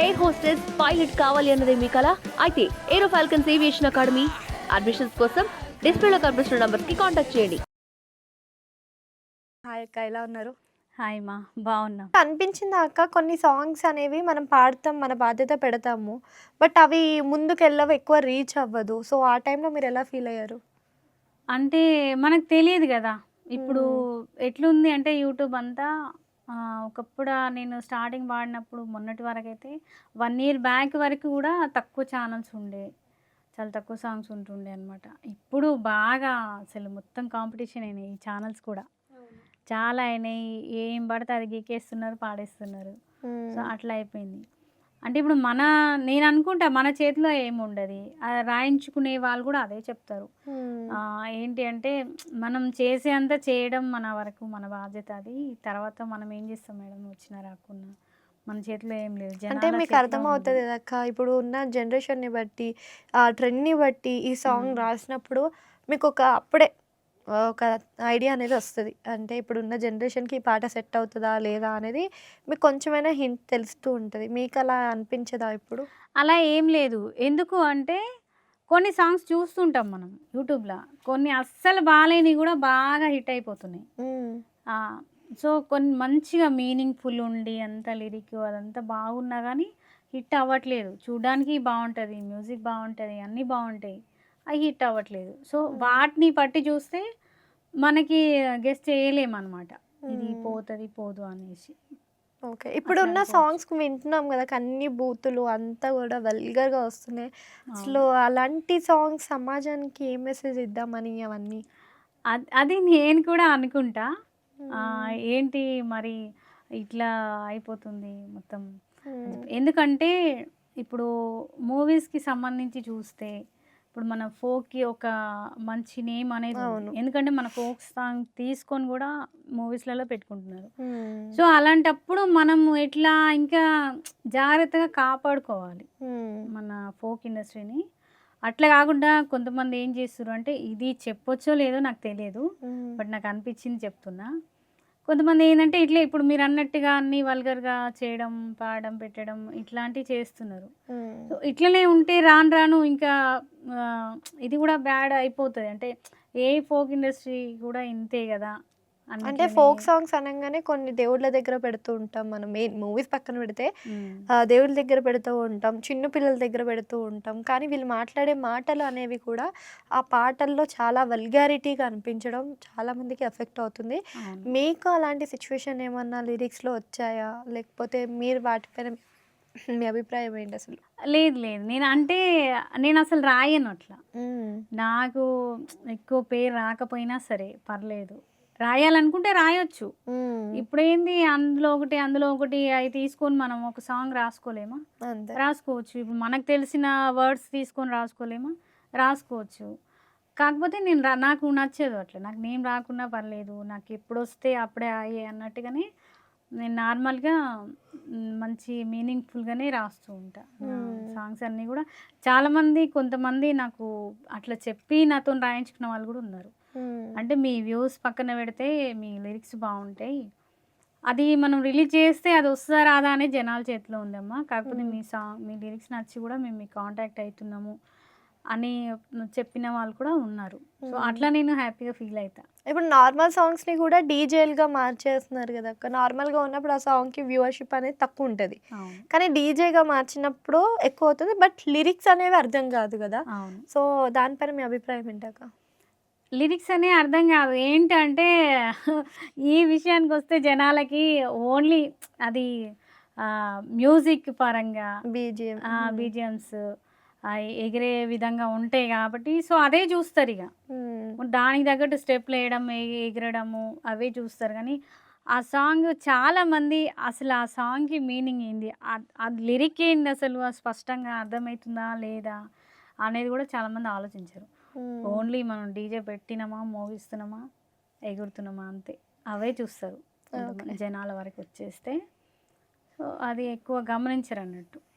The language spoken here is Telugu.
ఎయిర్ హోస్టెస్ పైలట్ కావాలి అన్నదే మీ కల. అయితే aero falcons aviation academy admissions కోసం డిస్ప్లేలో కనిపిస్తున్న నంబర్స్కి కాంటాక్ట్ చేయండి. హాయ్ అక్క ఎలా ఉన్నారు? హాయ్ మా బాగున్నా. అనిపించింది అక్క? కొన్ని సాంగ్స్ అనేవి మనం పాడతాం మన బాధ్యత పెడతాము. బట్ అవి ముందుకు వెళ్ళవు ఎక్కువ రీచ్ అవ్వదు. సో ఆ టైంలో మీరు ఎలా ఫీల్ అయ్యారు? అంటే మనకు తెలియదు కదా. ఇప్పుడు ఎట్లుంది అంటే యూట్యూబ్ అంతా ఒకప్పుడు నేను స్టార్టింగ్ పాడినప్పుడు మొన్నటి వరకు అయితే వన్ ఇయర్ బ్యాక్ వరకు కూడా తక్కువ ఛానల్స్ ఉండే చాలా తక్కువ సాంగ్స్ ఉంటుండే అనమాట ఇప్పుడు బాగా అసలు మొత్తం కాంపిటీషన్ అయినాయి ఈ ఛానల్స్ కూడా. చాలా అయినాయి. ఏం పడితే అది గీకేస్తున్నారు పాడేస్తున్నారు. సో అట్లా అయిపోయింది. అంటే ఇప్పుడు మన నేను అనుకుంటా మన చేతిలో ఏముండదు. రాయించుకునే వాళ్ళు కూడా అదే చెప్తారు. ఏంటి అంటే మనం చేసే అంత చేయడం మన వరకు మన బాధ్యత అది. తర్వాత మనం ఏం చేస్తాం మేడం? వచ్చినా రాకున్నా మన చేతిలో ఏం లేదు. అంటే మీకు అర్థమవుతుంది. అక్క. ఇప్పుడు ఉన్న జనరేషన్ని బట్టి ఆ ట్రెండ్ని బట్టి ఈ సాంగ్. రాసినప్పుడు మీకు ఒక అప్పుడే ఒక ఐడియా అనేది వస్తుంది. అంటే ఇప్పుడు ఉన్న జనరేషన్కి ఈ పాట సెట్ అవుతుందా లేదా అనేది మీకు కొంచెమైనా హింట్ తెలుస్తూ ఉంటుంది. మీకు అలా అనిపించదా ఇప్పుడు? అలా ఏం లేదు. ఎందుకు అంటే కొన్ని సాంగ్స్ చూస్తుంటాం మనం యూట్యూబ్లో. కొన్ని అస్సలు బాగాలేని కూడా బాగా హిట్ అయిపోతున్నాయి. సో కొన్ని మంచిగా మీనింగ్ఫుల్ ఉండి అంత లిరిక్ అదంతా బాగున్నా కానీ హిట్ అవ్వట్లేదు. చూడడానికి బాగుంటుంది మ్యూజిక్ బాగుంటుంది అన్నీ బాగుంటాయి. అవి హిట్ అవ్వట్లేదు. సో వాటిని పట్టి చూస్తే మనకి గెస్ట్ చేయలేమన్నమాట. ఇది. పోతుంది పోదు అనేసి. ఓకే. ఇప్పుడు ఉన్న అనుకోవచ్చు. సాంగ్స్ వింటున్నాం కదా అన్ని బూతులు అంతా కూడా వల్గర్గా వస్తున్నాయి. అసలు అలాంటి సాంగ్స్ సమాజానికి ఏ మెసేజ్ ఇద్దామని అవన్నీ? అద్- అది నేను కూడా అనుకుంటా. ఏంటి మరి ఇట్లా అయిపోతుంది మొత్తం. ఎందుకంటే ఇప్పుడు మూవీస్కి సంబంధించి చూస్తే ఇప్పుడు మన ఫోక్కి ఒక మంచి నేమ్ అనేది. ఎందుకంటే మన ఫోక్ సాంగ్ తీసుకొని కూడా మూవీస్లలో పెట్టుకుంటున్నారు. సో అలాంటప్పుడు మనం ఎట్లా ఇంకా జాగ్రత్తగా కాపాడుకోవాలి. మన ఫోక్ ఇండస్ట్రీని అట్లా కాకుండా కొంతమంది ఏం చేస్తారు అంటే ఇది చెప్పొచ్చో లేదో నాకు తెలియదు. బట్ నాకు అనిపించింది చెప్తున్నా కొంతమంది ఏంటంటే ఇట్లా ఇప్పుడు మీరు అన్నట్టుగా అన్ని వల్గర్గా చేయడం పాడడం పెట్టడం ఇట్లాంటివి చేస్తున్నారు. సో ఇట్లనే ఉంటే రాను రాను ఇంకా ఇది కూడా బ్యాడ్ అయిపోతుంది. అంటే ఏ ఫోక్ ఇండస్ట్రీ కూడా ఇంతే కదా అంటే ఫోక్ సాంగ్స్ అనగానే కొన్ని దేవుళ్ళ దగ్గర పెడుతూ ఉంటాం మనం. మెయిన్ మూవీస్ పక్కన పెడితే దేవుళ్ళ దగ్గర పెడుతూ ఉంటాం చిన్న పిల్లల దగ్గర పెడుతూ ఉంటాం. కానీ వీళ్ళు మాట్లాడే మాటలు అనేవి కూడా ఆ పాటల్లో చాలా వల్గారిటీగా అనిపించడం చాలా మందికి ఎఫెక్ట్ అవుతుంది. మీకు అలాంటి సిచ్యువేషన్ ఏమన్నా లిరిక్స్లో వచ్చాయా? లేకపోతే మీరు వాటిపైన మీ అభిప్రాయం ఏంటి అసలు? లేదు లేదు. నేను అంటే నేను అసలు రాయను అట్లా. నాకు ఎక్కువ పేరు రాకపోయినా సరే పర్లేదు. రాయాలనుకుంటే రాయొచ్చు. ఇప్పుడు ఏంది అందులో ఒకటి అందులో ఒకటి అవి తీసుకొని మనం ఒక సాంగ్ రాసుకోలేమా? రాసుకోవచ్చు. ఇప్పుడు మనకు తెలిసిన వర్డ్స్ తీసుకొని రాసుకోలేమా? రాసుకోవచ్చు. కాకపోతే నేను నాకు నచ్చదు అట్లా. నాకు నేను రాకున్నా పర్లేదు. నాకు ఎప్పుడు వస్తే అప్పుడే అయ్యే అన్నట్టుగానే నేను నార్మల్గా మంచి మీనింగ్ఫుల్గానే రాస్తూ ఉంటా. సాంగ్స్ అన్నీ కూడా చాలామంది కొంతమంది నాకు అట్లా చెప్పి నాతో రాయించుకున్న వాళ్ళు కూడా ఉన్నారు. అంటే మీ వ్యూస్ పక్కన పెడితే మీ లిరిక్స్ బాగుంటాయి అది మనం రిలీజ్ చేస్తే అది వస్తుందా రాదా అనే జనాల చేతిలో ఉందమ్మా కాకపోతే. మీ సాంగ్ మీ లిరిక్స్ నచ్చి కూడా మేము మీ కాంటాక్ట్ అవుతున్నాము అని చెప్పిన వాళ్ళు కూడా ఉన్నారు. సో. అట్లా నేను హ్యాపీగా ఫీల్ అవుతా ఇప్పుడు నార్మల్ సాంగ్స్ని కూడా డీజేలుగా మార్చేస్తున్నారు కదా. అక్క నార్మల్గా ఉన్నప్పుడు ఆ సాంగ్కి వ్యూవర్షిప్ అనేది తక్కువ ఉంటుంది. కానీ డీజేగా మార్చినప్పుడు ఎక్కువ అవుతుంది. బట్ లిరిక్స్ అనేవి అర్థం కాదు కదా. సో దానిపైన మీ అభిప్రాయం ఏంటక్క? లిరిక్స్ అనే అర్థం కాదు. ఏంటంటే ఈ విషయానికి వస్తే జనాలకి ఓన్లీ అది మ్యూజిక్ పరంగా బీజిఎం బీజిఎమ్స్ ఎగిరే విధంగా ఉంటాయి కాబట్టి సో అదే చూస్తారు ఇక దానికి తగ్గట్టు స్టెప్లు వేయడం ఎగి- ఎగరడము అవే చూస్తారు. కానీ ఆ సాంగ్ చాలా మంది అసలు ఆ సాంగ్కి మీనింగ్ ఏంది? ఆ- లిరిక్ ఏంది అసలు? స్పష్టంగా అర్థమవుతుందా లేదా అనేది కూడా చాలామంది ఆలోచించరు. ఓన్లీ మనం డీజే పెట్టినామా మోగిస్తున్నామా ఎగురుతున్నామా అంతే. అవే చూస్తారు జనాల వరకు వచ్చేస్తే. సో అది ఎక్కువ గమనించరు అన్నట్టు